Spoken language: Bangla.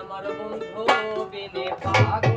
আমার বন্ধু বিনে পাগল।